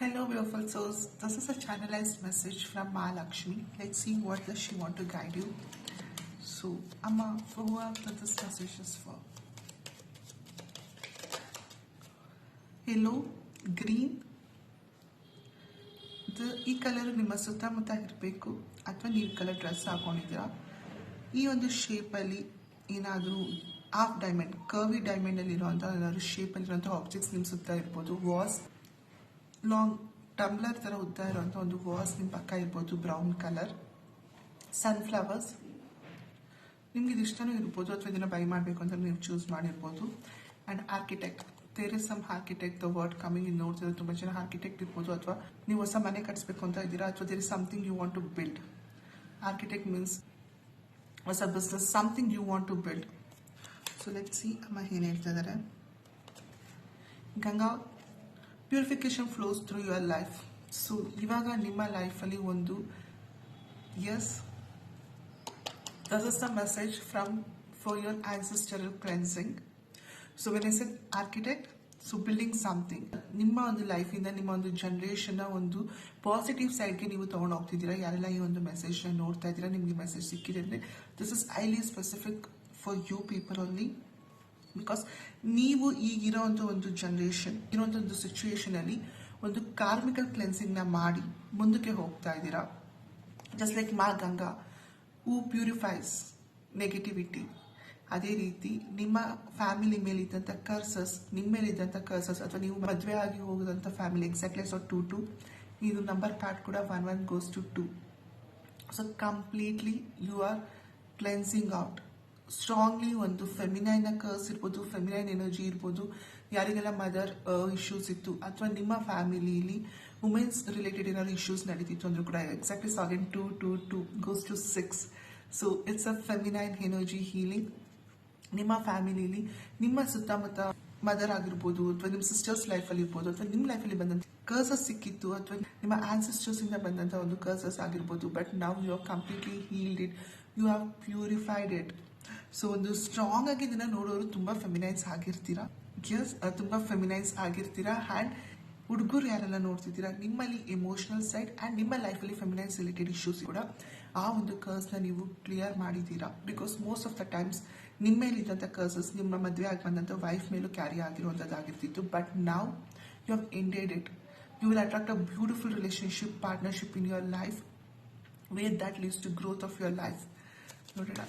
Hello, beautiful souls. This is a channelized message from Ma Lakshmi. Let's see what does she want to guide you. So, Amma, for who are this message is for. Hello, green. ಇದು ಈ colour ನಿಮ್ಮ ಸುತ್ತಮುತ್ತ ಇರಬೇಕು ಅಥವಾ ನೀವು colour dress ಹಾಕೊಂಡಿದ್ದೀರಾ ಈ ಒಂದು ಶೇಪಲ್ಲಿ ಏನಾದರೂ ಹಾಫ್ ಡೈಮಂಡ್ ಕರ್ವಿ ಡೈಮಂಡಲ್ಲಿ ಇರುವಂಥ ಏನಾದರೂ ಶೇಪಲ್ಲಿರುವಂಥ ಆಬ್ಜೆಕ್ಟ್ಸ್ ನಿಮ್ಮ ಸುತ್ತ ಇರ್ಬೋದು ವಾಸ್ ಲಾಂಗ್ ಟಂಬ್ಲರ್ ಥರ ಉದ್ದ ಇರುವಂಥ ಒಂದು ವಾಸ್ ನಿಮ್ಮ ಪಕ್ಕ ಇರ್ಬೋದು ಬ್ರೌನ್ ಕಲರ್ ಸನ್ಫ್ಲವರ್ಸ್ ನಿಮ್ಗೆ ಇದು ಇಷ್ಟನೂ ಇರ್ಬೋದು, ಅಥವಾ ಇದನ್ನು ಬೈ ಮಾಡಬೇಕು ಅಂತ ನೀವು ಚೂಸ್ ಮಾಡಿರ್ಬೋದು. And architect there is some architect the word coming in ನೋಡ್ತಿದ್ರೆ ತುಂಬ ಜನ ಆರ್ಕಿಟೆಕ್ಟ್ ಇರ್ಬೋದು, ಅಥವಾ ನೀವು ಹೊಸ ಮನೆ ಕಟ್ಸ್ಬೇಕು ಅಂತ ಇದ್ದೀರಾ, ಅಥವಾ there is something you want to build architect means ಹೊಸ business something you want to build so let see ಅಮ್ಮ ಏನು ಹೇಳ್ತಾ ಇದ್ದಾರೆ Ganga purification flows through your life so ಇವಾಗ ನಿಮ್ಮ ಲೈಫಲ್ಲಿ ಒಂದು as this is the message from for your ancestral cleansing so when I an architect so building something ನಿಮ್ಮ ಒಂದು ಲೈಫಿಂದ ನಿಮ್ಮ ಒಂದು ಜನ್ರೇಷನ್ನ ಒಂದು ಪಾಸಿಟಿವ್ ಸೈಡ್ಗೆ ನೀವು ತೊಗೊಂಡು ಹೋಗ್ತಿದ್ದೀರಾ? ಯಾರೆಲ್ಲ ಈ ಒಂದು ಮೆಸೇಜ್ನ ನೋಡ್ತಾ ಇದ್ದೀರಾ? ನಿಮಗೆ ಮೆಸೇಜ್ ಸಿಕ್ಕಿದೆ ಅಂದರೆ this is highly specific for you people only because ನೀವು ಈಗಿರೋ ಒಂದು ಜನ್ರೇಷನ್ ಇರೋವಂಥ ಒಂದು ಸಿಚುವೇಶನಲ್ಲಿ ಒಂದು ಕಾರ್ಮಿಕಲ್ ಕ್ಲೆನ್ಸಿಂಗ್ನ ಮಾಡಿ ಮುಂದಕ್ಕೆ ಹೋಗ್ತಾ ಇದ್ದೀರಾ. ಜಸ್ಟ್ ಲೈಕ್ ಮಾ ಗಂಗಾ ಹೂ ಪ್ಯೂರಿಫೈಸ್ ನೆಗೆಟಿವಿಟಿ ಅದೇ ರೀತಿ ನಿಮ್ಮ ಫ್ಯಾಮಿಲಿ ಮೇಲೆ ಇದ್ದಂಥ ಕರ್ಸಸ್ ನಿಮ್ಮ ಮೇಲೆ ಇದ್ದಂಥ ಕರ್ಸಸ್ ಅಥವಾ ನೀವು ಮದುವೆ ಆಗಿ ಹೋಗದಂಥ family exactly so two two ಇದು ನಂಬರ್ ಪ್ಯಾಟ್ ಕೂಡ one one goes to two so completely you are cleansing out strongly ಒಂದು ಫೆಮಿನೈನ್ ಕರ್ಸ್ ಇರ್ಬೋದು ಫೆಮಿನೈನ್ ಎನರ್ಜಿ ಇರ್ಬೋದು, ಯಾರಿಗೆಲ್ಲ ಮದರ್ ಇಶ್ಯೂಸ್ ಇತ್ತು ಅಥವಾ ನಿಮ್ಮ ಫ್ಯಾಮಿಲಿಲಿ ವುಮೆನ್ಸ್ ರಿಲೇಟೆಡ್ ಏನಾದ್ರು ಇಶ್ಯೂಸ್ ನಡೀತಿತ್ತು ಅಂದ್ರೂ ಕೂಡ exactly so again two two two goes to six so it's a feminine energy healing ನಿಮ್ಮ ಫ್ಯಾಮಿಲಿಲಿ ನಿಮ್ಮ ಸುತ್ತಮುತ್ತ ಮದರ್ ಆಗಿರ್ಬೋದು ಅಥವಾ ನಿಮ್ಮ ಸಿಸ್ಟರ್ಸ್ ಲೈಫಲ್ಲಿ ಇರ್ಬೋದು ಅಥವಾ ನಿಮ್ಮ ಲೈಫಲ್ಲಿ ಬಂದಂಥ ಕರ್ಸಸ್ ಸಿಕ್ಕಿತ್ತು ಅಥವಾ ನಿಮ್ಮ ಆನ್ಸಿಸ್ಟರ್ಸ್ ಇಂದ ಬಂದಂಥ ಒಂದು ಕರ್ಸಸ್ ಆಗಿರ್ಬೋದು ಬಟ್ ನಾವು you are completely healed it you have purified it so ಒಂದು ಸ್ಟ್ರಾಂಗ್ ಆಗಿ ಇದನ್ನ ನೋಡೋರು ತುಂಬಾ ಫೆಮಿನೈನ್ಸ್ ಆಗಿರ್ತೀರಾ? ಎಸ್ ತುಂಬಾ ಫೆಮಿನೈನ್ಸ್ ಆಗಿರ್ತೀರಾ? ಆ್ಯಂಡ್ ಹುಡುಗರು ಯಾರೆಲ್ಲ ನೋಡ್ತಿದ್ದೀರಾ? ನಿಮ್ಮಲ್ಲಿ ಎಮೋಷನಲ್ ಸೈಡ್ ಆ್ಯಂಡ್ ನಿಮ್ಮ ಲೈಫಲ್ಲಿ ಫೆಮಿನೈನ್ಸ್ ರಿಲೇಟೆಡ್ ಇಶ್ಯೂಸ್ ಕೂಡ ಆ ಒಂದು ಕರ್ಸ್ನ ನೀವು ಕ್ಲಿಯರ್ ಮಾಡಿದ್ದೀರಾ? Because most of the times ನಿಮ್ಮ ಮೇಲಿದ್ದಂಥ ಕರ್ಸಸ್ ನಿಮ್ಮ ಮದುವೆ ಆಗಿ ಬಂದಂಥ ವೈಫ್ ಮೇಲೂ ಕ್ಯಾರಿ ಆಗಿರುವಂಥದ್ದಾಗಿರ್ತಿತ್ತು ಬಟ್ ನಾವು you have ended it you will attract a beautiful relationship partnership in your life where that leads to growth of your life ನೋಡೋಣ.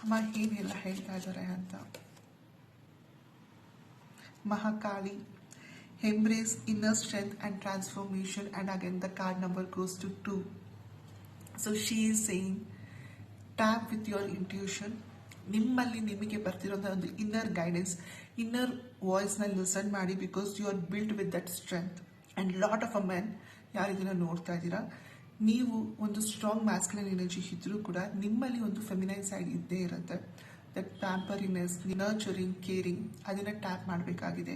ಸುಮಾರು ಹೇಗೆಲ್ಲ ಹೇಳ್ತಾ ಇದ್ದಾರೆ ಅಂತ. Mahakali embrace inner strength and transformation and again the card number goes to two so she is saying tap with your intuition ನಿಮ್ಮಲ್ಲಿ ನಿಮಗೆ ಬರ್ತಿರೋ ಒಂದು ಇನ್ನರ್ ಗೈಡೆನ್ಸ್ ಇನ್ನರ್ ವಾಯ್ಸ್ನ ಲಿಸನ್ ಮಾಡಿ because you are built with that strength and lot of a men ಯಾರಿದನ್ನ ನೋಡ್ತಾ ಇದ್ದೀರಾ? ನೀವು ಒಂದು ಸ್ಟ್ರಾಂಗ್ ಮ್ಯಾಸ್ಕುಲನ್ ಎನರ್ಜಿ ಇದ್ರೂ ಕೂಡ ನಿಮ್ಮಲ್ಲಿ ಒಂದು ಫೆಮಿನೈನ್ ಸೈಡ್ ಇದ್ದೇ ಇರುತ್ತೆ. ದಟ್ ಪ್ಯಾಂಪರಿನೆಸ್ ನರ್ಚರಿಂಗ್ ಕೇರಿಂಗ್ ಅದನ್ನ ಟ್ಯಾಪ್ ಮಾಡಬೇಕಾಗಿದೆ.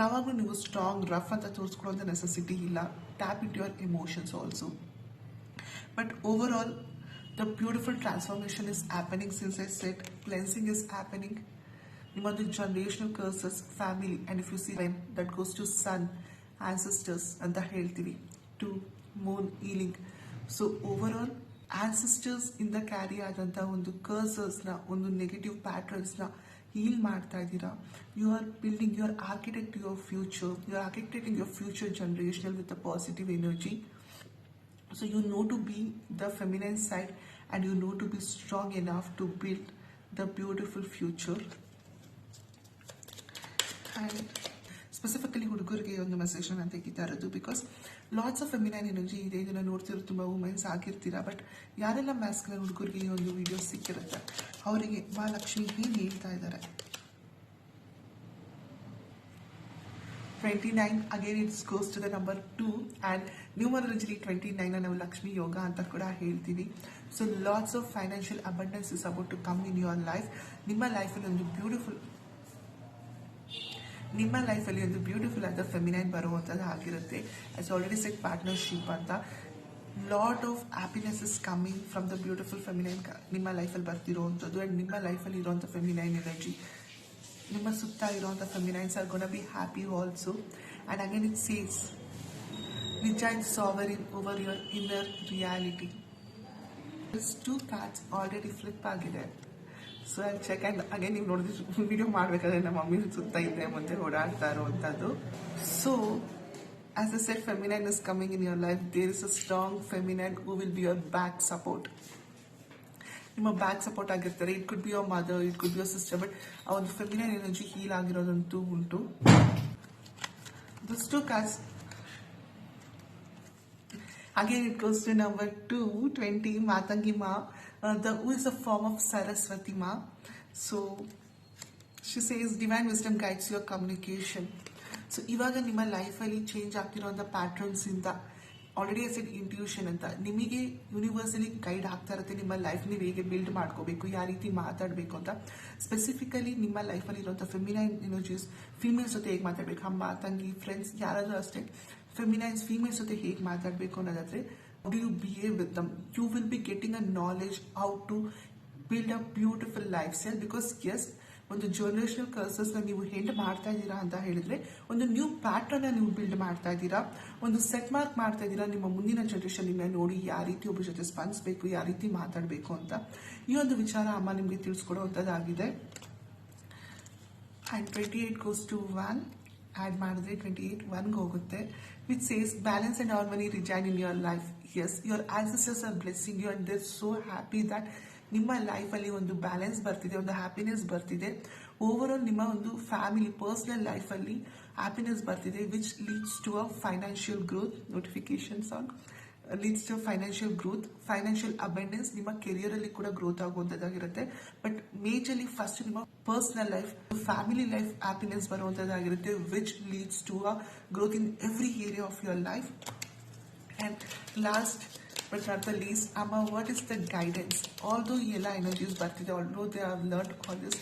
ಯಾವಾಗಲೂ ನೀವು ಸ್ಟ್ರಾಂಗ್ ರಫ್ ಅಂತ ತೋರಿಸ್ಕೊಳ್ಳೋಂಥ ನೆಸೆಸಿಟಿ ಇಲ್ಲ. Tap it your emotions also but over all the beautiful transformation is happening since I set cleansing is happening ನಿಮ್ಮದು generational curses family and if you see that goes to sun ancestors ಅಂತ ಹೇಳ್ತೀವಿ. To moon healing so over all ancestors ಇಂದ carry ಆದಂಥ ಒಂದು ಕರ್ಸಸ್ನ ಒಂದು negative ಪ್ಯಾಟರ್ನ್ಸ್ನ heal ಮಾಡ್ತಾ ಇದ್ದೀರಾ? You are building you are architect your future you are architecting your future generational with uh positive energy so you know to be the feminine side and you know to be strong enough to build the beautiful future and specifically ಹುಡುಗರಿಗೆ ಒಂದು ಮೆಸೇಜ್ನ ನಾನು ತೆಗಿತಾ ಇರೋದು because lots of feminine energy ಇದೆ. ಇದನ್ನು ನೋಡ್ತಿರೋ ತುಂಬ women's ಆಗಿರ್ತೀರಾ. But ಯಾರೆಲ್ಲ ಮ್ಯಾಸ್ಕಲ್ ಹುಡುಗರಿಗೆ ಈ ಒಂದು ವಿಡಿಯೋ ಸಿಕ್ಕಿರುತ್ತೆ, ಅವರಿಗೆ ಮಹಾಲಕ್ಷ್ಮಿ ಏನು ಹೇಳ್ತಾ ಇದ್ದಾರೆ? Twenty nine again it's goes to the number two and ನ್ಯೂಮರಾಲಜಿಲಿ twenty nine ನಾವು ಲಕ್ಷ್ಮಿ ಯೋಗ ಅಂತ ಕೂಡ ಹೇಳ್ತೀವಿ so lots of financial abundance is about to come in your life ನಿಮ್ಮ ಲೈಫಲ್ಲಿ ಒಂದು ಬ್ಯೂಟಿಫುಲ್ ನಿಮ್ಮ ಲೈಫಲ್ಲಿ ಒಂದು ಬ್ಯೂಟಿಫುಲ್ ಆದ ಫೆಮಿನೈನ್ ಬರುವಂಥದ್ದು ಆಗಿರುತ್ತೆ ಆಸ್ ಆಲ್ರೆಡಿ ಸೆಟ್ ಪಾರ್ಟ್ನರ್ಶಿಪ್ ಅಂತ. Lot of happiness is coming from the beautiful feminine ನಿಮ್ಮ ಲೈಫಲ್ಲಿ ಬರ್ತಿರೋವಂಥದ್ದು ಆ್ಯಂಡ್ ನಿಮ್ಮ ಲೈಫಲ್ಲಿ ಇರುವಂಥ ಫೆಮಿನೈನ್ ಎನರ್ಜಿ ನಿಮ್ಮ ಸುತ್ತ ಇರುವಂಥ feminines are gonna be happy also and again it says which is sovereign over your inner reality two cards already flip ಆಗಿದೆ. So second ಹಾಗೆ ನೀವು ನೋಡಿದ್ರೆ ವಿಡಿಯೋ ಮಾಡಬೇಕಾದ್ರೆ ನಮ್ಮ ಮಮ್ಮಿ ಸುತ್ತ ಇದೆ ಮುಂದೆ ಓಡಾಡ್ತಾ ಇರುವಂಥದ್ದು. So as a set feminine is coming in your life there is a strong feminine who will be your back support ನಿಮ್ಮ ಬ್ಯಾಕ್ ಸಪೋರ್ಟ್ ಆಗಿರ್ತಾರೆ. It could be your mother it could be your sister but ಆ ಒಂದು feminine energy heal ಆಗಿರೋದಂತೂ ಉಂಟು. This two cards Again, it goes to number two, 20, Matangi Ma, uh, the, who is a form of Saraswati Ma. So, she says, divine wisdom guides your communication. So ಇವಾಗ ನಿಮ್ಮ ಲೈಫಲ್ಲಿ change ಆಗ್ತಿರೋಂಥ patterns ಇಂದ already in intuition ಅಂತ ನಿಮಗೆ universally guide ಆಗ್ತಾ ಇರುತ್ತೆ ನಿಮ್ಮ ಲೈಫ್ ನೀವು ಹೇಗೆ ಬಿಲ್ಡ್ ಮಾಡ್ಕೋಬೇಕು ಯಾವ ರೀತಿ ಮಾತಾಡಬೇಕು ಅಂತ ಸ್ಪೆಸಿಫಿಕಲಿ ನಿಮ್ಮ ಲೈಫಲ್ಲಿ ಫೆಮಿನೈನ್ ಎನರ್ಜೀಸ್ ಫೀಮೇಲ್ಸ್ ಜೊತೆ ಹೇಗೆ ಮಾತಾಡಬೇಕು ಅಮ್ಮ ತಂಗಿ ಫ್ರೆಂಡ್ಸ್ ಯಾರಾದರೂ ಅಷ್ಟೇ ಫೆಮಿನೈನ್ಸ್ ಫೀಮೇಲ್ಸ್ ಜೊತೆ ಹೇಗೆ ಮಾತಾಡಬೇಕು ಅನ್ನೋದಾದ್ರೆ do you you behave with you will be be a a knowledge to build a beautiful life lifestyle because as ಒಂದು ಜರ್ನೇಷನಲ್ ಕರ್ಸಸ್ ನೀವು ಹೆಂಡ್ ಮಾಡ್ತಾ ಇದ್ದೀರಾ ಅಂತ ಹೇಳಿದ್ರೆ, ಒಂದು ನ್ಯೂ ಪ್ಯಾಟರ್ನ್ ನೀವು ಬಿಲ್ಡ್ ಮಾಡ್ತಾ ಇದ್ದೀರಾ, ಒಂದು ಸೆಟ್ ಮಾರ್ಕ್ ಮಾಡ್ತಾ ಇದ್ದೀರಾ, ನಿಮ್ಮ ಮುಂದಿನ ಜನರೇಷನ್ ನಿಮ್ಮನ್ನ ನೋಡಿ ಯಾವ ರೀತಿ ಒಬ್ಬರ ಜೊತೆ ಸ್ಪಂದಿಸಬೇಕು, ಯಾವ ರೀತಿ ಮಾತಾಡಬೇಕು ಅಂತ. ಈ ಒಂದು ವಿಚಾರ ಅಮ್ಮ ನಿಮಗೆ ತಿಳಿಸ್ಕೊಡುವಂಥದ್ದಾಗಿದೆ. And twenty eight goes to one add ಮಾಡಿದ್ರೆ ಟ್ವೆಂಟಿ ಏಟ್ ಒನ್ಗೆ ಹೋಗುತ್ತೆ which says balance and money regain in your life as your as are blessing you and they're so happy that ನಿಮ್ಮ ಲೈಫಲ್ಲಿ ಒಂದು ಬ್ಯಾಲೆನ್ಸ್ ಬರ್ತಿದೆ, ಒಂದು ಹ್ಯಾಪಿನೆಸ್ ಬರ್ತಿದೆ. Over all ನಿಮ್ಮ ಒಂದು ಫ್ಯಾಮಿಲಿ ಪರ್ಸ್ನಲ್ ಲೈಫಲ್ಲಿ ಹ್ಯಾಪಿನೆಸ್ ಬರ್ತಿದೆ which leads to a financial growth notifications on leads to financial growth financial abundance ನಿಮ್ಮ ಕೆರಿಯರಲ್ಲಿ ಕೂಡ ಗ್ರೋತ್ ಆಗುವಂಥದ್ದಾಗಿರುತ್ತೆ. ಬಟ್ ಮೇಜರ್ಲಿ ಫಸ್ಟ್ ನಿಮ್ಮ personal life family life happiness ಬರುವಂಥದ್ದಾಗಿರುತ್ತೆ which leads to a growth in every area of your life And last but not the least, Amma, what is the guidance? Although Yela energies ಬರ್ತಿದೆ, although they have learned all this,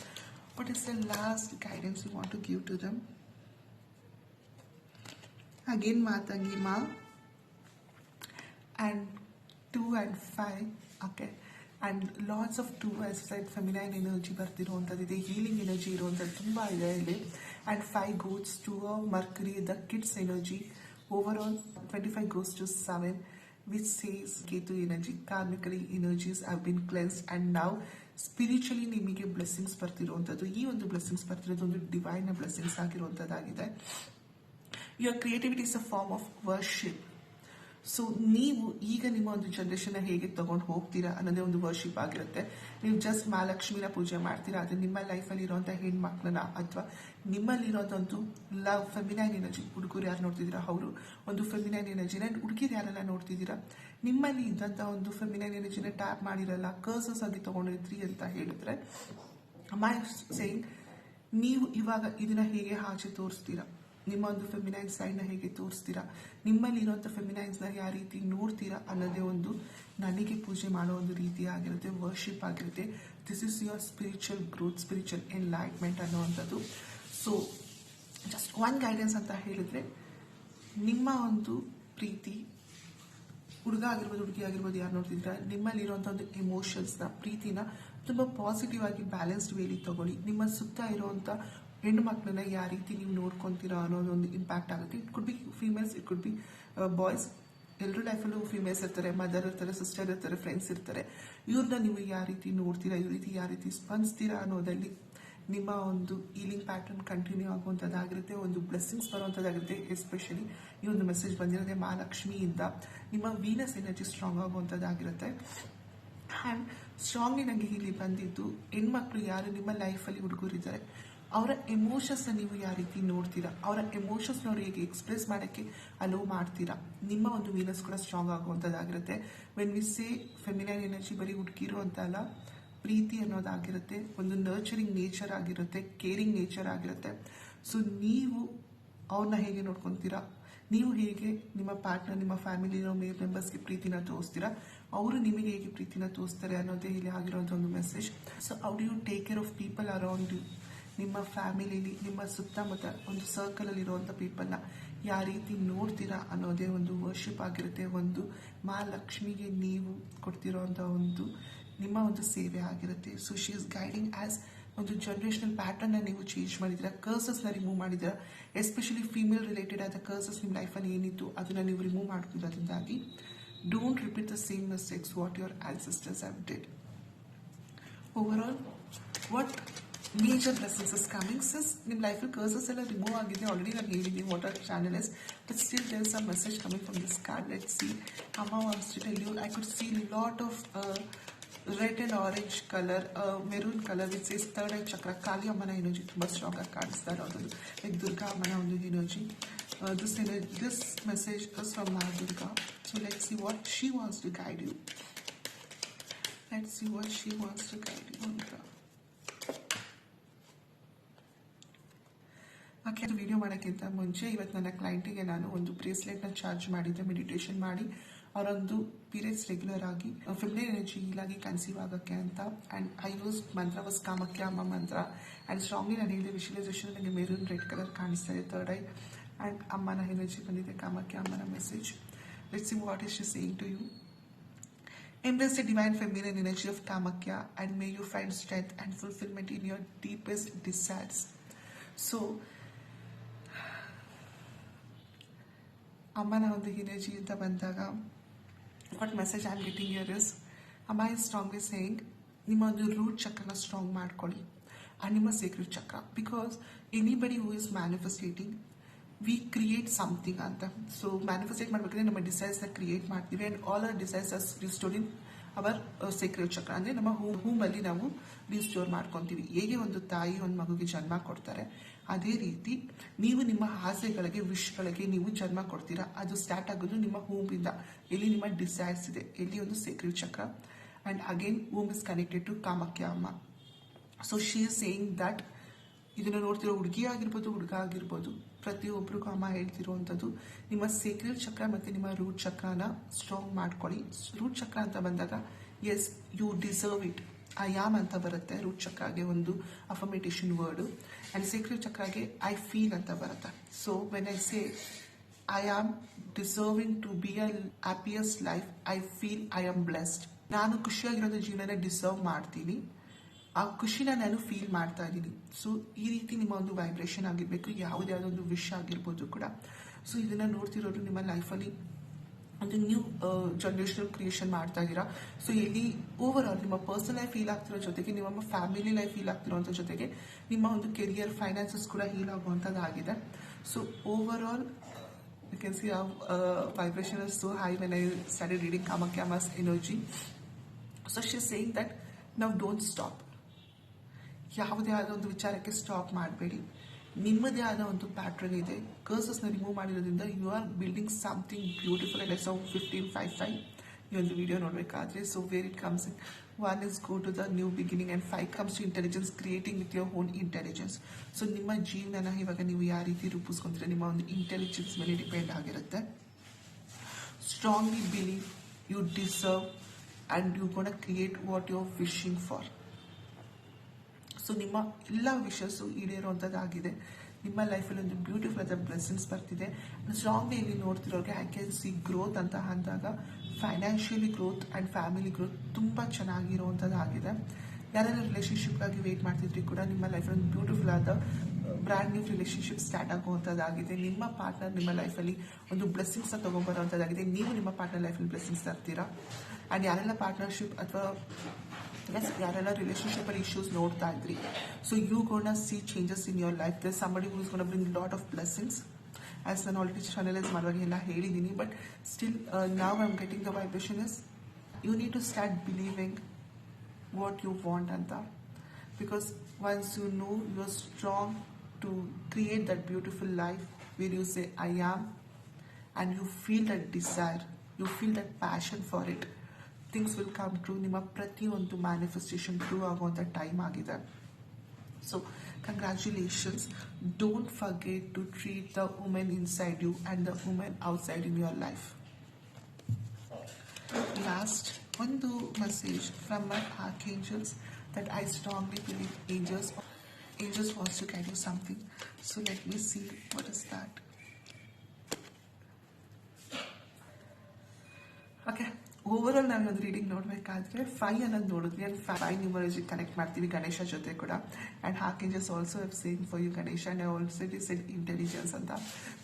what is the last guidance you want to give to them? Again, Matangi Ma. And 2 and 5, okay. And lots of 2 as I said, feminine energy ಬರ್ತಿರುವಂಥದ್ದಿದೆ healing energy ಇರುವಂಥದ್ದು ತುಂಬ ಇದೆ ಇಲ್ಲಿ and 5 goes to a Mercury, the kids energy. Overall, 25 goes to 7, which says Ketu energy, karmically energies have been cleansed and now spiritually ನಿಮಗೆ blessings ಬರ್ತಿರುವಂಥದ್ದು ಈ ಒಂದು blessings ಬರ್ತಿರೋದು ಒಂದು divine blessings ಆಗಿರುವಂಥದ್ದಾಗಿದೆ your creativity is a form of worship so ನೀವು ಈಗ ನಿಮ್ಮ ಒಂದು ಜನರೇಷನ್ ಹೇಗೆ ತಗೊಂಡು ಹೋಗ್ತೀರಾ ಅನ್ನೋದೇ ಒಂದು ವರ್ಷಿಪ್ ಆಗಿರುತ್ತೆ. ನೀವು ಜಸ್ಟ್ ಮಹಾಲಕ್ಷ್ಮಿನ ಪೂಜೆ ಮಾಡ್ತೀರಾ, ಅದು ನಿಮ್ಮ ಲೈಫಲ್ಲಿ ಇರೋಂಥ ಹೆಣ್ಮಕ್ಳನ್ನ ಅಥವಾ ನಿಮ್ಮಲ್ಲಿರೋಂಥ ಒಂದು ಲವ್ ಫೆಮಿನೈನ್ ಎನರ್ಜಿ ಹುಡುಗರು ಯಾರು ನೋಡ್ತಿದ್ದೀರಾ? ಅವರು ಒಂದು ಫೆಮಿನೈನ್ ಎನರ್ಜಿನ ಹುಡುಗಿರು ಯಾರೆಲ್ಲ ನೋಡ್ತಿದ್ದೀರಾ? ನಿಮ್ಮಲ್ಲಿ ಇದ್ದಂಥ ಒಂದು ಫೆಮಿನೈನ್ ಎನರ್ಜಿನ ಟ್ಯಾಪ್ ಮಾಡಿರಲ್ಲ ಕರ್ಸಸ್ ಆಗಿ ತಗೊಂಡಿದ್ರಿ ಅಂತ ಹೇಳಿದ್ರೆ ಮೈ ಸೇಯಿಂಗ್ ನೀವು ಇವಾಗ ಇದನ್ನ ಹೇಗೆ ಆಚೆ ತೋರಿಸ್ತೀರಾ? ನಿಮ್ಮ ಒಂದು ಫೆಮಿನೈನ್ ಸೈಡ್ನ ಹೇಗೆ ತೋರಿಸ್ತೀರಾ? ನಿಮ್ಮಲ್ಲಿ ಇರೋಂಥ ಫೆಮಿನೈನ್ಸ್ನ ಯಾವ ರೀತಿ ನೋಡ್ತೀರಾ ಅನ್ನೋದೇ ಒಂದು ನನಗೆ ಪೂಜೆ ಮಾಡೋ ಒಂದು ರೀತಿ ಆಗಿರುತ್ತೆ ವರ್ಷಿಪ್ ಆಗಿರುತ್ತೆ. This is your spiritual growth spiritual enlightenment ಅನ್ನೋವಂಥದ್ದು. So just one guidance ಅಂತ ಹೇಳಿದ್ರೆ, ನಿಮ್ಮ ಒಂದು ಪ್ರೀತಿ, ಹುಡುಗ ಆಗಿರ್ಬೋದು, ಹುಡುಗಿ ಆಗಿರ್ಬೋದು ಯಾರು ನೋಡ್ತಿದ್ರ ನಿಮ್ಮಲ್ಲಿರುವಂಥ ಒಂದು ಎಮೋಷನ್ಸ್ನ ಪ್ರೀತಿನ ತುಂಬ ಪಾಸಿಟಿವ್ ಆಗಿ ಬ್ಯಾಲೆನ್ಸ್ಡ್ ವೇಲಿ ತಗೊಳ್ಳಿ. ನಿಮ್ಮ ಸುತ್ತ ಇರುವಂಥ ಹೆಣ್ಣು ಮಕ್ಕಳನ್ನ ಯಾವ ರೀತಿ ನೀವು ನೋಡ್ಕೊತೀರಾ ಅನ್ನೋದೊಂದು ಇಂಪ್ಯಾಕ್ಟ್ ಆಗುತ್ತೆ. It could be females it could be boys ಎಲ್ಲರೂ ಲೈಫಲ್ಲೂ ಫೀಮೇಲ್ಸ್ ಇರ್ತಾರೆ ಮದರ್ ಇರ್ತಾರೆ ಸಿಸ್ಟರ್ ಇರ್ತಾರೆ ಫ್ರೆಂಡ್ಸ್ ಇರ್ತಾರೆ. ಇವ್ರನ್ನ ನೀವು ಯಾವ ರೀತಿ ನೋಡ್ತೀರಾ, ಇವ್ರ ರೀತಿ ಯಾವ ರೀತಿ ಸ್ಪಂದಿಸ್ತೀರಾ ಅನ್ನೋದಲ್ಲಿ ನಿಮ್ಮ ಒಂದು ಈಲಿಂಗ್ ಪ್ಯಾಟರ್ನ್ ಕಂಟಿನ್ಯೂ ಆಗುವಂಥದ್ದಾಗಿರುತ್ತೆ, ಒಂದು ಬ್ಲೆಸ್ಸಿಂಗ್ಸ್ ಬರುವಂಥದ್ದಾಗಿರುತ್ತೆ. ಎಸ್ಪೆಷಲಿ ಈ ಒಂದು ಮೆಸೇಜ್ ಬಂದಿರೋದೇ ಮಹಾಲಕ್ಷ್ಮಿಯಿಂದ ನಿಮ್ಮ ವೀನಸ್ ಎನರ್ಜಿ ಸ್ಟ್ರಾಂಗ್ ಆಗುವಂಥದ್ದಾಗಿರುತ್ತೆ. ಆ್ಯಂಡ್ ಸ್ಟ್ರಾಂಗ್ಲಿ ನನಗೆ ಇಲ್ಲಿ ಬಂದಿದ್ದು ಹೆಣ್ಮಕ್ಳು ಯಾರು ನಿಮ್ಮ ಲೈಫಲ್ಲಿ ಹುಡುಗರಿದ್ದಾರೆ. ಅವರ ಎಮೋಷನ್ಸ್ನ ನೀವು ಯಾವ ರೀತಿ ನೋಡ್ತೀರಾ? ಅವರ ಎಮೋಷನ್ಸ್ನ ಅವ್ರು ಹೇಗೆ ಎಕ್ಸ್ಪ್ರೆಸ್ ಮಾಡೋಕ್ಕೆ ಅಲೋ ಮಾಡ್ತೀರಾ? ನಿಮ್ಮ ಒಂದು ವೀನಸ್ ಕೂಡ strong ಆಗುವಂಥದ್ದಾಗಿರುತ್ತೆ. When we say feminine energy ಬರೀ ಹುಡುಗಿರು ಅಂತ ಅಲ್ಲ, ಪ್ರೀತಿ ಅನ್ನೋದಾಗಿರುತ್ತೆ, ಒಂದು ನರ್ಚರಿಂಗ್ ನೇಚರ್ ಆಗಿರುತ್ತೆ ಕೇರಿಂಗ್ ನೇಚರ್ ಆಗಿರುತ್ತೆ. ಸೊ ನೀವು ಅವ್ರನ್ನ ಹೇಗೆ ನೋಡ್ಕೊತೀರಾ? ನೀವು ಹೇಗೆ ನಿಮ್ಮ ಪಾರ್ಟ್ನರ್ ನಿಮ್ಮ ಫ್ಯಾಮಿಲಿ ಮೇಲ್ ಮೆಂಬರ್ಸ್ಗೆ ಪ್ರೀತಿನ ತೋರಿಸ್ತೀರಾ? ಅವರು ನಿಮಗೆ ಹೇಗೆ ಪ್ರೀತಿನ ತೋರಿಸ್ತಾರೆ ಅನ್ನೋದೇ ಇಲ್ಲಿ ಆಗಿರೋಂಥ ಒಂದು message so out you take care of people around you ನಿಮ್ಮ ಫ್ಯಾಮಿಲಿಲಿ, ನಿಮ್ಮ ಸುತ್ತಮುತ್ತ ಒಂದು ಸರ್ಕಲಲ್ಲಿ ಇರುವಂಥ ಪೀಪಲ್ನ ಯಾವ ರೀತಿ ನೋಡ್ತೀರಾ ಅನ್ನೋದೇ ಒಂದು ವರ್ಷಿಪ್ ಆಗಿರುತ್ತೆ. ಒಂದು ಮಹಾಲಕ್ಷ್ಮಿಗೆ ನೀವು ಕೊಡ್ತಿರೋಂತ ಒಂದು, ನಿಮ್ಮ ಒಂದು ಸೇವೆ ಆಗಿರುತ್ತೆ. So she is guiding as ಒಂದು ಜನರೇಷನಲ್ ಪ್ಯಾಟರ್ನ ನೀವು ಚೇಂಜ್ ಮಾಡಿದ್ದೀರಾ? ಕರ್ಸಸ್ನ ರಿಮೂವ್ ಮಾಡಿದ್ದೀರಾ? ಎಸ್ಪೆಷಲಿ ಫೀಮೇಲ್ ರಿಲೇಟೆಡ್ ಆದ ಕರ್ಸಸ್ ನಿಮ್ಮ ಲೈಫಲ್ಲಿ ಏನಿತ್ತು, ಅದನ್ನು ನೀವು remove ಮಾಡ್ತಿರೋದ್ರಿಂದಾಗಿ don't repeat the same mistakes what your ancestors have did all what major blessings is coming ಸಿಸ್ ನಿಮ್ಮ ಲೈಫಲ್ಲಿ ಕರ್ಸಸ್ ಎಲ್ಲ ರಿಮೂವ್ ಆಗಿದೆ ಆಲ್ರೆಡಿ ನಾನು ಹೇಳಿದ್ದೀನಿ what are channel is but still there is a message coming from this card let see Amma wants to tell you I could see lot of red and orange colour maroon colour which is third eye chakra Kali ಅಮ್ಮನ energy ತುಂಬ strong ಆಗಿ ಕಾಣಿಸ್ತಾ ಇರೋದು like Durga ಅಮ್ಮನ ಒಂದು energy this this message is from Ma Durga so let see what she wants to guide you let see what she wants to guide you ಅಂತ okay ಅದು video ಮಾಡೋಕ್ಕಿಂತ ಮುಂಚೆ ಇವತ್ತು ನನ್ನ ಕ್ಲೈಂಟಿಗೆ ನಾನು ಒಂದು ಬ್ರೇಸ್ಲೆಟ್ನ ಚಾರ್ಜ್ ಮಾಡಿದ್ದೆ ಮೆಡಿಟೇಷನ್ ಮಾಡಿ. ಅವರೊಂದು ಪೀರಿಯಡ್ಸ್ ರೆಗ್ಯುಲರ್ ಆಗಿ ಫಿಮ್ಲೈನ್ ಎನರ್ಜಿ ಹೀಲಾಗಿ ಕನ್ಸೀವ್ ಆಗೋಕ್ಕೆ ಅಂತ. And I use mantra was Kamakhya ಅಮ್ಮ ಮಂತ್ರ ಆ್ಯಂಡ್ ಸ್ಟ್ರಾಂಗ್ಲಿ ನಾನು ಹೇಳಿದೆ ವಿಶುವಲೈಸೇಷನ್ ನನಗೆ ಮೆರೂನ್ ರೆಡ್ ಕಲರ್ ಕಾಣಿಸ್ತಾ ಇದೆ ಥರ್ಡ್ ಐ ಆ್ಯಂಡ್ ಅಮ್ಮನ ಎನರ್ಜಿ ಬಂದಿದೆ ಕಾಮಕ್ಯ ಅಮ್ಮನ message let's see what is she saying to you Embrace the divine feminine energy of Kamakya and may you find strength and fulfillment in your deepest desires. So, ಅಮ್ಮನ ಒಂದು ಹಿನೇಜಿ ಅಂತ ಬಂದಾಗ what message am getting here is Amma is strong is saying ನಿಮ್ಮ ಒಂದು root ಚಕ್ರನ strong ಮಾಡ್ಕೊಳ್ಳಿ and ನಿಮ್ಮ secret chakra because anybody who is manifestating we create something ಅಂತ. ಸೊ ಮ್ಯಾನಿಫೆಸ್ಟೇಟ್ ಮಾಡಬೇಕಂದ್ರೆ ನಮ್ಮ ಡಿಸೈರ್ಸ್ನ ಕ್ರಿಯೇಟ್ ಮಾಡ್ತೀವಿ and all are us restore in our secret chakra ಅಂದರೆ ನಮ್ಮ ಹೂ ಹೂಮಲ್ಲಿ ನಾವು ರಿಸ್ಟೋರ್ ಮಾಡ್ಕೊತೀವಿ. ಹೇಗೆ ಒಂದು ತಾಯಿ, ಒಂದು ಮಗುಗೆ ಜನ್ಮ ಕೊಡ್ತಾರೆ ಅದೇ ರೀತಿ ನೀವು ನಿಮ್ಮ ಆಸೆಗಳಿಗೆ ವಿಶ್ಗಳಿಗೆ ನೀವು ಜನ್ಮ ಕೊಡ್ತೀರಾ? ಅದು ಸ್ಟಾರ್ಟ್ ಆಗೋದು ನಿಮ್ಮ ಹೂಮಿಂದ ಎಲ್ಲಿ ನಿಮ್ಮ ಡಿಸೈರ್ಸ್ ಇದೆ. ಎಲ್ಲಿ ಒಂದು sacred chakra and again whom is connected to Kamakhya ಅಮ್ಮ so she is saying that ಇದನ್ನು ನೋಡ್ತಿರೋ ಹುಡುಗಿ ಆಗಿರ್ಬೋದು, ಹುಡುಗ ಆಗಿರ್ಬೋದು ಪ್ರತಿಯೊಬ್ಬರಿಗೂ ಅಮ್ಮ ಹೇಳ್ತಿರುವಂಥದ್ದು ನಿಮ್ಮ ಸೇಕ್ರೆಟ್ ಚಕ್ರ ಮತ್ತು ನಿಮ್ಮ ರೂಟ್ ಚಕ್ರನ ಸ್ಟ್ರಾಂಗ್ ಮಾಡ್ಕೊಳ್ಳಿ. ರೂಟ್ ಚಕ್ರ ಅಂತ ಬಂದಾಗ as you deserve it am ಅಂತ ಬರುತ್ತೆ ರೂಟ್ ಚಕ್ರಾಗೆ ಒಂದು ಅಫರ್ಮೇಟೇಷನ್ ವರ್ಡು ಆ್ಯಂಡ್ ಸೀಕ್ರೆಟ್ ಚಕ್ರಾಗೆ ಐ ಫೀಲ್ ಅಂತ ಬರುತ್ತೆ. So when I say I am deserving to be a happiest life I feel I am blessed ನಾನು ಖುಷಿಯಾಗಿರೋದು ಜೀವನನ ಡಿಸರ್ವ್ ಮಾಡ್ತೀನಿ. ಆ ಖುಷಿನ ನಾನು ಫೀಲ್ ಮಾಡ್ತಾ ಇದ್ದೀನಿ. ಸೊ ಈ ರೀತಿ ನಿಮ್ಮ ಒಂದು ವೈಬ್ರೇಷನ್ ಆಗಿರಬೇಕು. ಯಾವುದೋ ಒಂದು ವಿಶ್ ಆಗಿರ್ಬೋದು ಕೂಡ. ಸೊ ಇದನ್ನು ನೋಡ್ತಿರೋರು ನಿಮ್ಮ ಲೈಫಲ್ಲಿ ಒಂದು ನ್ಯೂ ಜನ್ರೇಷನಲ್ ಕ್ರಿಯೇಷನ್ ಮಾಡ್ತಾ ಇದ್ದೀರಾ? ಸೊ ಇಲ್ಲಿ ಓವರ್ ಆಲ್ ನಿಮ್ಮ ಪರ್ಸನಲ್ ಲೈಫ್ ಫೀಲ್ ಆಗ್ತಿರೋ ಜೊತೆಗೆ, ನಿಮ್ಮ ಫ್ಯಾಮಿಲಿ ಲೈಫ್ ಫೀಲ್ ಆಗ್ತಿರೋಂಥ ಜೊತೆಗೆ, ನಿಮ್ಮ ಒಂದು ಕೆರಿಯರ್ ಫೈನಾನ್ಸಸ್ ಕೂಡ heal ಆಗುವಂಥದ್ದಾಗಿದೆ. So overall you can see ಆ vibration is so high when I study reading ಕಾಮಕ್ಯಾಮಸ್ energy so she saying that ನಾವು ಡೋಂಟ್ ಸ್ಟಾಪ್ ಯಾವುದೇ ಆದ ಒಂದು ವಿಚಾರಕ್ಕೆ ಸ್ಟಾಪ್ ಮಾಡಬೇಡಿ. ನಿಮ್ಮದೇ ಆದ ಒಂದು ಪ್ಯಾಟ್ರನ್ ಇದೆ. ಕರ್ಸಸ್ನ ರಿಮೂವ್ ಮಾಡಿರೋದ್ರಿಂದ you are building something beautiful and so fifteen five five ಈ ಒಂದು ವಿಡಿಯೋ ನೋಡಬೇಕಾದ್ರೆ so where it comes in one is go to the new beginning and five comes to intelligence creating with your own intelligence so ನಿಮ್ಮ ಜೀವನನ ಇವಾಗ ನೀವು ಯಾವ ರೀತಿ ರೂಪಿಸ್ಕೊಂಡ್ರೆ ನಿಮ್ಮ ಒಂದು ಇಂಟೆಲಿಜೆನ್ಸ್ ಮೇಲೆ ಡಿಪೆಂಡ್ ಆಗಿರುತ್ತೆ. Strongly believe you deserve and you gonna create what you are wishing for so ನಿಮ್ಮ ಎಲ್ಲ ವಿಷಸ್ಸು ಈಡೇರುವಂಥದ್ದಾಗಿದೆ ನಿಮ್ಮ ಲೈಫಲ್ಲಿ ಒಂದು ಬ್ಯೂಟಿಫುಲ್ ಆದ ಬ್ಲೆಸ್ಸಿಂಗ್ಸ್ ಬರ್ತಿದೆ. ಸ್ಟ್ರಾಂಗ್ ಇಲ್ಲಿ ನೋಡ್ತಿರೋರಿಗೆ ಐ ಕ್ಯಾನ್ ಸಿ ಗ್ರೋತ್ ಅಂತ ಅಂದಾಗ financially growth and family growth ತುಂಬ ಚೆನ್ನಾಗಿರುವಂಥದ್ದಾಗಿದೆ ಯಾರೆಲ್ಲ ರಿಲೇಷನ್ಶಿಪ್ಗಾಗಿ ವೆಯ್ಟ್ ಮಾಡ್ತಿದ್ರಿ ಕೂಡ ನಿಮ್ಮ ಲೈಫಲ್ಲಿ ಒಂದು ಬ್ಯೂಟಿಫುಲ್ ಆದ ಬ್ರ್ಯಾಂಡ್ ನ್ಯೂ ರಿಲೇಷನ್ಶಿಪ್ ಸ್ಟಾರ್ಟ್ ಆಗುವಂಥದ್ದಾಗಿದೆ ನಿಮ್ಮ ಪಾರ್ಟ್ನರ್ ನಿಮ್ಮ ಲೈಫಲ್ಲಿ ಒಂದು ಬ್ಲೆಸ್ಸಿಂಗ್ಸ್ನ ತೊಗೊಂಬರೋವಂಥದ್ದಾಗಿದೆ ನೀವು ನಿಮ್ಮ ಪಾರ್ಟ್ನರ್ ಲೈಫಲ್ಲಿ ಬ್ಲೆಸ್ಸಿಂಗ್ಸ್ ತರ್ತೀರಾ? ಆ್ಯಂಡ್ ಯಾರೆಲ್ಲ ಪಾರ್ಟ್ನರ್ಶಿಪ್ ಅಥವಾ ಎಸ್ ಯಾರೆಲ್ಲ ರಿಲೇಷನ್ಶಿಪ್ ಅಲ್ಲಿ ಇಶ್ಯೂಸ್ ನೋಡ್ತಾ ಇದ್ರಿ so you gonna see changes in your life there somebody who is gonna bring lot of blessings as ನಾನು ಆಲ್ರೆಡಿ ಚಾನಲೈಸ್ ಮಾಡುವಾಗ ಎಲ್ಲ ಹೇಳಿದ್ದೀನಿ ಬಟ್ ಸ್ಟಿಲ್ ನಾವು I am getting the vibration is you need to start believing what you want ಅಂತ because once you know you are strong to create that beautiful life where you say I am and you feel that desire you feel that passion for it things will come true ನಿಮ್ಮ ಪ್ರತಿಯೊಂದು manifestation true ಆಗುವಂಥ time ಆಗಿದೆ. So congratulations don't forget to treat the women inside you and the women outside in your life last ಒಂದು message from my archangels that I strongly believe angels angels wants to can you something so let me see what is that okay overall ನಾನು ಒಂದು reading ನೋಡಬೇಕಾದ್ರೆ five ಅನ್ನೋದು ನೋಡಿದ್ವಿ. And five numerology connect ಮಾಡ್ತೀವಿ ಗಣೇಶ ಜೊತೆ ಕೂಡ. And ಹಾಕೇಂಜಸ್ also have same for you Ganesha. And also it is intelligence ಅಂತ.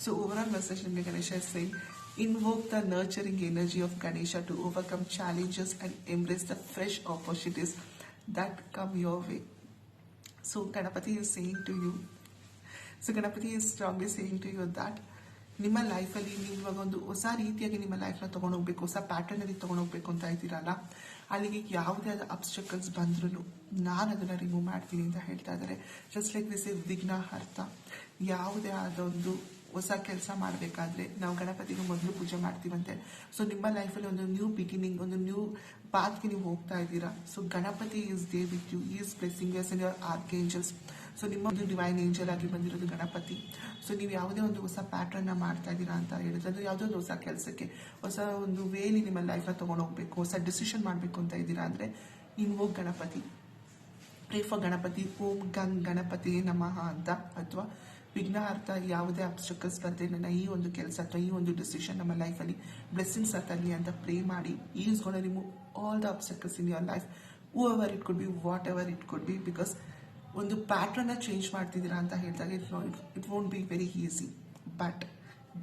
So over all message ನಿಮಗೆ Ganesha is same invoke the nurturing energy of Ganesha to overcome challenges and embrace the fresh opportunities that come your way. So Ganapati is saying to you, so Ganapati is strongly saying to you that ನಿಮ್ಮ ಲೈಫಲ್ಲಿ ನೀವು ಇವಾಗ ಒಂದು ಹೊಸ ರೀತಿಯಾಗಿ ನಿಮ್ಮ ಲೈಫ್ನ ತೊಗೊಂಡೋಗ್ಬೇಕು, ಹೊಸ ಪ್ಯಾಟರ್ನಲ್ಲಿ ತೊಗೊಂಡೋಗ್ಬೇಕು ಅಂತ ಇದ್ದೀರಲ್ಲ, ಅಲ್ಲಿಗೆ ಯಾವುದೇ ಆದ ಅಬ್ಸ್ಟಕಲ್ಸ್ ಬಂದ್ರೂ ನಾನು ಅದನ್ನು ರಿಮೂವ್ ಮಾಡ್ತೀನಿ ಅಂತ ಹೇಳ್ತಾ ಇದ್ದಾರೆ ಜಸ್ಟ್ ಲೈಕ್ ದಿಸ್ ಇಸ್ ಅರ್ಥ. ಯಾವುದೇ ಆದ ಒಂದು ಹೊಸ ಕೆಲಸ ಮಾಡಬೇಕಾದ್ರೆ ನಾವು ಗಣಪತಿಗೆ ಮೊದಲು ಪೂಜೆ ಮಾಡ್ತೀವಂತೆ. ಸೊ ನಿಮ್ಮ ಲೈಫಲ್ಲಿ ಒಂದು ನ್ಯೂ ಬಿಗಿನಿಂಗ್ ಒಂದು ನ್ಯೂ ಪಾತ್ಗೆ ನೀವು ಹೋಗ್ತಾ ಇದ್ದೀರಾ. So Ganapati is there with you is blessing us are your so ನಿಮ್ಮ ಒಂದು ಡಿವೈನ್ ಏಂಜಲ್ ಆಗಿ ಬಂದಿರೋದು ಗಣಪತಿ. ಸೊ ನೀವು ಯಾವುದೇ ಒಂದು ಹೊಸ ಪ್ಯಾಟರ್ನ್ನ ಮಾಡ್ತಾ ಇದ್ದೀರಾ ಅಂತ ಹೇಳಿದ್ರೆ ಅದು ಯಾವುದೋ ಒಂದು ಹೊಸ ಕೆಲಸಕ್ಕೆ, ಹೊಸ ಒಂದು ವೇಲಿ ನಿಮ್ಮ ಲೈಫ್ನ ತೊಗೊಂಡು ಹೋಗ್ಬೇಕು, ಹೊಸ ಡಿಸಿಷನ್ ಮಾಡಬೇಕು ಅಂತ ಇದ್ದೀರಾ ಅಂದರೆ, ಇನ್ ಹೋಗಿ ಗಣಪತಿ. Pray for Ganapati. ಓಂ ಗಂಗ್ ಗಣಪತಿ ನಮಃ ಅಂತ, ಅಥವಾ ವಿಘ್ನಾರ್ಥ ಯಾವುದೇ ಅಬ್ಸ್ಟಕಲ್ಸ್ ಬರದೆ ನನ್ನ ಈ ಒಂದು ಕೆಲಸ ಅಥವಾ ಈ ಒಂದು ಡಿಸಿಷನ್ ನಮ್ಮ ಲೈಫಲ್ಲಿ ಬ್ಲೆಸ್ಸಿಂಗ್ಸ್ ತರಲಿ ಅಂತ ಪ್ರೇ ಮಾಡಿ is gonna remove all the obstacles in your life whoever it could be whatever it could be because ಒಂದು ಪ್ಯಾಟ್ರನ್ನ ಚೇಂಜ್ ಮಾಡ್ತಿದ್ದೀರಾ ಅಂತ ಹೇಳಿದಾಗ it it won't be very easy but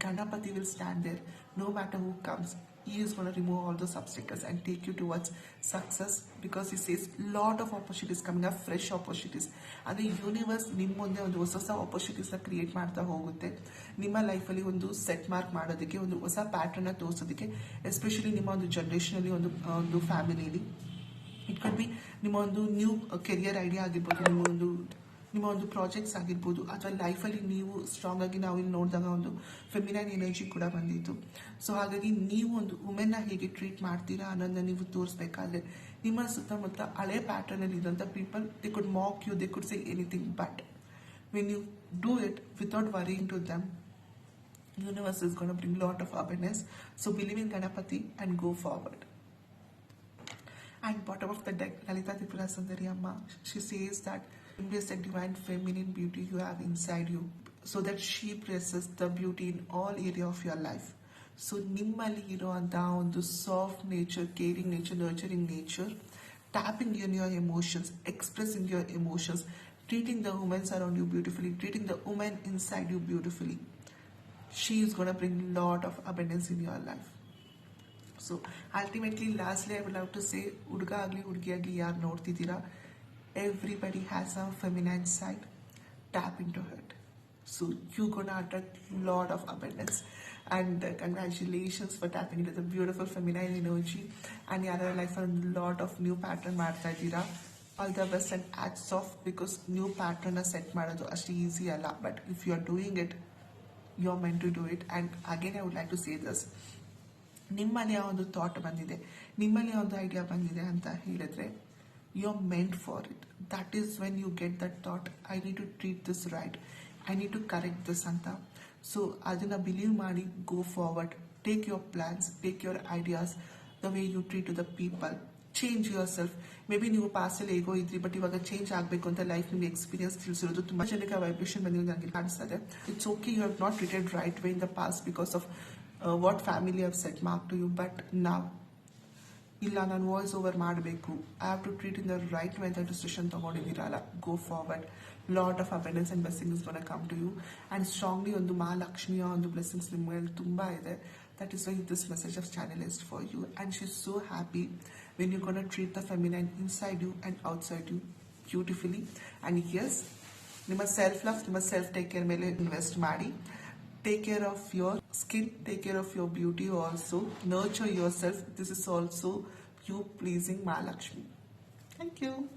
Ganapati will stand there no matter who comes he is going to remove all those obstacles and take you towards success because he says lot of opportunities coming up, fresh opportunities. ಅದೇ universe ನಿಮ್ಮ ಮುಂದೆ ಒಂದು ಹೊಸ ಹೊಸ ಆಪರ್ಚುನಿಟೀಸ್ನ create ಮಾಡ್ತಾ ಹೋಗುತ್ತೆ. ನಿಮ್ಮ ಲೈಫಲ್ಲಿ ಒಂದು ಸೆಟ್ ಮಾರ್ಕ್ ಮಾಡೋದಕ್ಕೆ, ಒಂದು ಹೊಸ ಪ್ಯಾಟರ್ನ ತೋರಿಸೋದಕ್ಕೆ ಎಸ್ಪೆಷಲಿ ನಿಮ್ಮ ಒಂದು ಜನ್ರೇಷನಲ್ಲಿ ಒಂದು ಒಂದು ಫ್ಯಾಮಿಲಿಲಿ ಇಟ್ ಕಡ್ ಬಿ ನಿಮ್ಮ ಒಂದು ನ್ಯೂ ಕೆರಿಯರ್ ಐಡಿಯಾ ಆಗಿರ್ಬೋದು ನಿಮ್ಮ ಒಂದು ನಿಮ್ಮ ಒಂದು ಪ್ರಾಜೆಕ್ಟ್ಸ್ ಆಗಿರ್ಬೋದು, ಅಥವಾ ಲೈಫಲ್ಲಿ ನೀವು ಸ್ಟ್ರಾಂಗ್ ಆಗಿ ನಾವು ಇಲ್ಲಿ ನೋಡಿದಾಗ ಒಂದು ಫೆಮಿನೈನ್ ಎನರ್ಜಿ ಕೂಡ ಬಂದಿತ್ತು. ಸೊ ಹಾಗಾಗಿ ನೀವು ಒಂದು ವುಮೆನ್ನ ಹೇಗೆ ಟ್ರೀಟ್ ಮಾಡ್ತೀರಾ ಅನ್ನೋದನ್ನ ನೀವು ತೋರಿಸ್ಬೇಕಾದ್ರೆ, ನಿಮ್ಮ ಸುತ್ತಮುತ್ತ ಹಳೆ ಪ್ಯಾಟರ್ನಲ್ಲಿ ಇರೋಂಥ people they could mock you they could say anything but when you do it without worrying to them universe is gonna bring lot of awareness so believe in Ganapati and go forward and bottom of the deck lalita tripura sundari amma she says that embrace the divine feminine beauty you have inside you so that she presses the beauty in all area of your life so ನಿಮ್ಮಲ್ಲಿ ಇರುವಂತಹ ಒಂದು soft nature caring nature nurturing nature tapping in your emotions expressing your emotions treating the womens around you beautifully treating the women inside you beautifully she is going to bring lot of abundance in your life So ultimately lastly I would love to say ಹುಡುಗ ಆಗಲಿ ಹುಡುಗಿಯಾಗಿ ಯಾರು ನೋಡ್ತಿದ್ದೀರಾ everybody has a feminine side tap into her so you gonna attract lot of abundance and congratulations for tapping it the beautiful feminine energy and ಯಾರ life ಒಂದು lot of new pattern ಮಾಡ್ತಾ ಇದ್ದೀರಾ all the best and hats off because new ಪ್ಯಾಟರ್ನ set ಮಾಡೋದು ಅಷ್ಟು easy ಅಲ್ಲ but if you are doing it you are meant to do it and again I would like to say thus ನಿಮ್ಮಲ್ಲಿ ಯಾವ ಒಂದು thought ಬಂದಿದೆ? ನಿಮ್ಮಲ್ಲಿ ಒಂದು idea ಬಂದಿದೆ ಅಂತ ಹೇಳಿದ್ರೆ you are meant for it that is when you get that thought I need to treat this right I need to correct this ಅಂತ. ಸೊ ಅದನ್ನು ಬಿಲೀವ್ ಮಾಡಿ go forward take your plans take your ideas the way you treat to the people change yourself maybe ನೀವು ಪಾಸಲ್ಲಿ ಹೇಗೋ ಇದ್ರಿ but ಇವಾಗ change ಆಗಬೇಕು ಅಂತ ಲೈಫ್ ನಿಮ್ಗೆ ಎಕ್ಸ್ಪೀರಿಯನ್ಸ್ ತಿಳಿಸಿರೋದು ತುಂಬ ಜನಕ್ಕೆ ವೈಬ್ರೇಷನ್ ಬಂದಿರೋದು ನನಗೆ ಕಾಣಿಸ್ತದೆ. It's okay you have not treated right way in the past because of what family have set mark to you but ನಾವು ಇಲ್ಲ, ನಾನು ವಾಯ್ಸ್ ಓವರ್ ಮಾಡಬೇಕು. I have to treat in the right way ಅಂತ decision ತೊಗೊಂಡಿದ್ದೀರಲ್ಲ go forward lot of abundance and blessings gonna come to you and strongly ಒಂದು ಮಹಾಲಕ್ಷ್ಮಿಯ ಒಂದು blessings ನಿಮ್ಮ ಮೇಲೆ ತುಂಬ ಇದೆ. That is why this message of channelised for you and she is so happy when you gonna treat the feminine inside you and outside you beautifully and yes, ನಿಮ್ಮ self love ನಿಮ್ಮ self take care ಮೇಲೆ invest ಮಾಡಿ. Take care of your skin take care of your beauty also. Nurture yourself. This is also you pleasing Mahalakshmi. Thank you